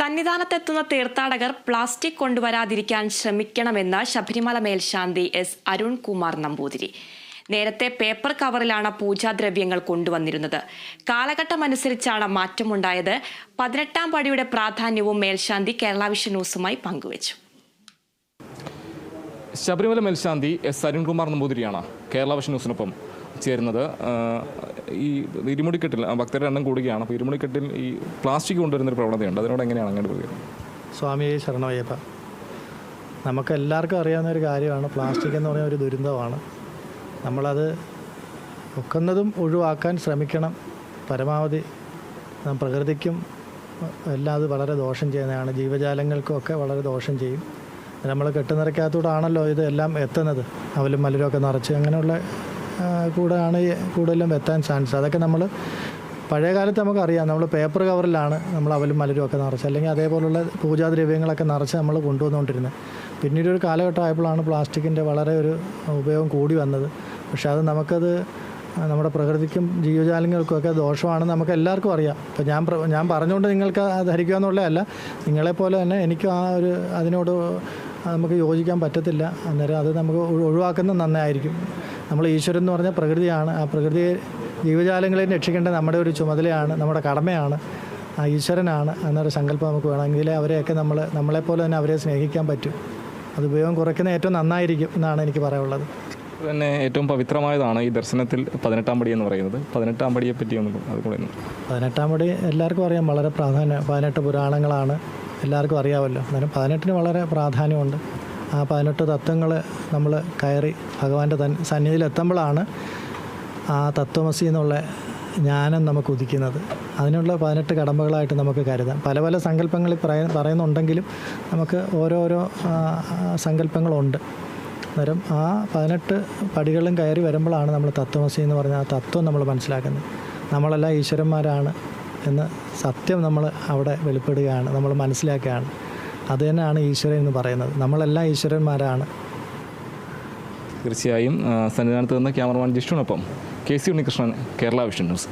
സന്നിധാനത്തെത്തുന്ന തീർത്ഥാടകർ പ്ലാസ്റ്റിക് കൊണ്ടുവരാതിരിക്കാൻ ശ്രമിക്കണമെന്ന് ശബരിമല മേൽശാന്തി എസ്. അരുൺകുമാർ നമ്പൂതിരി. നേരത്തെ പേപ്പർ കവറിലാണ് പൂജാദ്രവ്യങ്ങൾ കൊണ്ടുവന്നിരുന്നത്. കാലഘട്ടമനുസരിച്ചാണ് മാറ്റമുണ്ടായത്. പതിനെട്ടാം പടിയുടെ പ്രാധാന്യവും മേൽശാന്തി കേരള ന്യൂസുമായി പങ്കുവച്ചു. ശബരിമല മേൽശാന്തി എസ് അരുൺകുമാർ നമ്പൂതിരിയാണ് കേരള വിഷൻ ന്യൂസിനൊപ്പം ചേരുന്നത്. ഈ ഇരുമുടിക്കെട്ടിൽ ഭക്തരുടെ എണ്ണം കൂടുകയാണ്. അപ്പോൾ ഇരുമുടിക്കെട്ടിൽ ഈ പ്ലാസ്റ്റിക് കൊണ്ടുവരുന്നൊരു പ്രവണതയുണ്ട്. അതിനോട് എങ്ങനെയാണ് അങ്ങോട്ട് പ്രതികരണം? സ്വാമിയെ ശരണമയ്യപ്പ നമുക്ക് എല്ലാവർക്കും അറിയാവുന്ന ഒരു കാര്യമാണ്. പ്ലാസ്റ്റിക് എന്ന് പറയുന്ന ഒരു ദുരന്തമാണ്. നമ്മളത് ഒക്കുന്നതും ഒഴിവാക്കാൻ ശ്രമിക്കണം. പരമാവധി പ്രകൃതിക്കും എല്ലാം അത് വളരെ ദോഷം ചെയ്യുന്നതാണ്. ജീവജാലങ്ങൾക്കും ഒക്കെ വളരെ ദോഷം ചെയ്യും. നമ്മൾ കെട്ടുനിറയ്ക്കകത്തൂടാണല്ലോ ഇത് എല്ലാം എത്തുന്നത്. അവലും മലരൊക്കെ നിറച്ച് അങ്ങനെയുള്ള കൂടാണ് കൂടുതലും എത്താൻ ചാൻസ്. അതൊക്കെ നമ്മൾ പഴയ കാലത്ത് നമുക്കറിയാം. നമ്മൾ പേപ്പർ കവറിലാണ് നമ്മൾ അവലും മലരും ഒക്കെ നിറച്ച് അല്ലെങ്കിൽ അതേപോലുള്ള പൂജാദ്രവ്യങ്ങളൊക്കെ നിറച്ച് നമ്മൾ കൊണ്ടുവന്നുകൊണ്ടിരുന്നത് പിന്നീട് ഒരു കാലഘട്ടം ആയപ്പോഴാണ് പ്ലാസ്റ്റിക്കിന്റെ വളരെ ഒരു ഉപയോഗം കൂടി വന്നത്. പക്ഷേ അത് നമുക്കത് നമ്മുടെ പ്രകൃതിക്കും ജീവജാലങ്ങൾക്കും ഒക്കെ ദോഷമാണെന്ന് നമുക്ക് എല്ലാവർക്കും അറിയാം. ഇപ്പം ഞാൻ ഞാൻ പറഞ്ഞുകൊണ്ട് നിങ്ങൾക്ക് ധരിക്കുക എന്നുള്ളതല്ല നിങ്ങളെപ്പോലെ തന്നെ എനിക്കും ആ ഒരു അതിനോട് നമുക്ക് യോജിക്കാൻ പറ്റത്തില്ല. അന്നേരം അത് നമുക്ക് ഒഴിവാക്കുന്ന ഒഴിവാക്കുന്നത് നന്നായിരിക്കും. നമ്മൾ ഈശ്വരൻ എന്ന് പറഞ്ഞാൽ പ്രകൃതിയാണ്. ആ പ്രകൃതിയെ ജീവജാലങ്ങളെ രക്ഷിക്കേണ്ട നമ്മുടെ ഒരു ചുമതലയാണ് നമ്മുടെ കടമയാണ്. ആ ഈശ്വരനാണ് എന്നൊരു സങ്കല്പം നമുക്ക് വേണമെങ്കിൽ അവരെയൊക്കെ നമ്മൾ നമ്മളെപ്പോലെ തന്നെ അവരെ സ്നേഹിക്കാൻ പറ്റും. അത് ഉപയോഗം കുറയ്ക്കുന്ന ഏറ്റവും നന്നായിരിക്കും എന്നാണ് എനിക്ക് പറയാനുള്ളത്. തന്നെ ഏറ്റവും പവിത്രമായതാണ് ഈ ദർശനത്തിൽ പതിനെട്ടാം പടി എന്ന് പറയുന്നത്. പതിനെട്ടാം പടിയെ പറ്റി ഒന്ന് അത് കൂടെ ഒന്ന് പതിനെട്ടാം പടി എല്ലാവർക്കും അറിയാം. വളരെ പ്രാധാന്യം. പതിനെട്ട് പുരാണങ്ങളാണ്. എല്ലാവർക്കും അറിയാമല്ലോ. അന്നേരം പതിനെട്ടിന് വളരെ പ്രാധാന്യമുണ്ട്. ആ പതിനെട്ട് തത്വങ്ങൾ നമ്മൾ കയറി ഭഗവാന്റെ തൻ സന്നിധിയിലെത്തുമ്പോഴാണ് ആ തത്വമസി എന്നുള്ള ജ്ഞാനം നമുക്ക് ഉദിക്കുന്നത്. അതിനുള്ള പതിനെട്ട് കടമ്പകളായിട്ട് നമുക്ക് കരുതാം. പല പല സങ്കല്പങ്ങളിൽ പറയ പറയുന്നുണ്ടെങ്കിലും നമുക്ക് ഓരോരോ സങ്കല്പങ്ങളുണ്ട്. അന്നേരം ആ പതിനെട്ട് പടികളും കയറി വരുമ്പോഴാണ് നമ്മൾ തത്വമസി എന്ന് പറഞ്ഞ ആ തത്വം നമ്മൾ മനസ്സിലാക്കുന്നത്. നമ്മളെല്ലാം ഈശ്വരന്മാരാണ്. എന്ന് സത്യം നമ്മൾ അവിടെ വെളിപ്പെടുകയാണ് നമ്മൾ മനസ്സിലാക്കുകയാണ്. അത് തന്നെയാണ് ഈശ്വരൻ എന്ന് പറയുന്നത്. നമ്മളെല്ലാം ഈശ്വരന്മാരാണ്. തീർച്ചയായും സന്നിധാനത്ത് നിന്ന് cameraman ജിഷ്ണുവിനൊപ്പം K C Unnikrishnan Kerala Vision News.